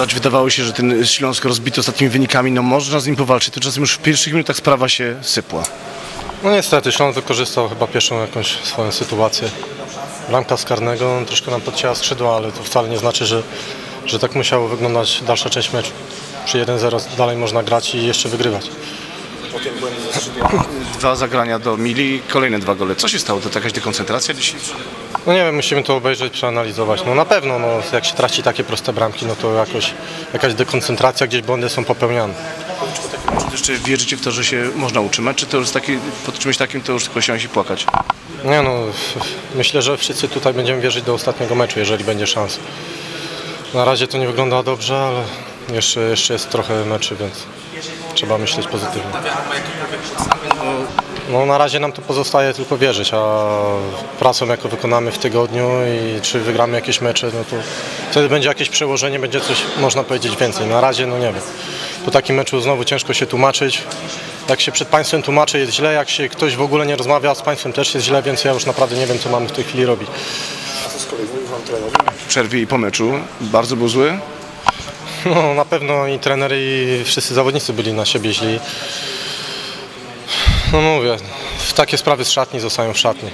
Choć wydawało się, że ten Śląsk rozbity ostatnimi wynikami, no można z nim powalczyć, tymczasem już w pierwszych minutach sprawa się sypła. No niestety, Śląsk wykorzystał chyba pierwszą jakąś swoją sytuację. Bramka z karnego no, troszkę nam podcięła skrzydła, ale to wcale nie znaczy, że, że tak musiało wyglądać dalsza część meczu. Przy 1-0 dalej można grać i jeszcze wygrywać. Dwa zagrania do Mili, kolejne dwa gole. Co się stało? To jakaś dekoncentracja dzisiaj? No nie wiem, musimy to obejrzeć, przeanalizować. No na pewno, no, jak się traci takie proste bramki, no to jakoś, jakaś dekoncentracja, gdzieś błędy są popełniane. Czy jeszcze wierzycie w to, że się można utrzymać, czy to już taki, pod czymś takim to już tylko i płakać? Nie no, myślę, że wszyscy tutaj będziemy wierzyć do ostatniego meczu, jeżeli będzie szansa. Na razie to nie wygląda dobrze, ale jeszcze, jeszcze jest trochę meczy, więc trzeba myśleć pozytywnie. No na razie nam to pozostaje tylko wierzyć, a pracą jaką wykonamy w tygodniu i czy wygramy jakieś mecze, no to wtedy będzie jakieś przełożenie, będzie coś można powiedzieć więcej. Na razie no nie wiem. Po takim meczu znowu ciężko się tłumaczyć. Jak się przed państwem tłumaczy jest źle, jak się ktoś w ogóle nie rozmawia z państwem też jest źle, więc ja już naprawdę nie wiem co mamy w tej chwili robić. W przerwie i po meczu bardzo był zły. No, na pewno i trener i wszyscy zawodnicy byli na siebie źli. No mówię, takie sprawy z szatni zostają w szatni.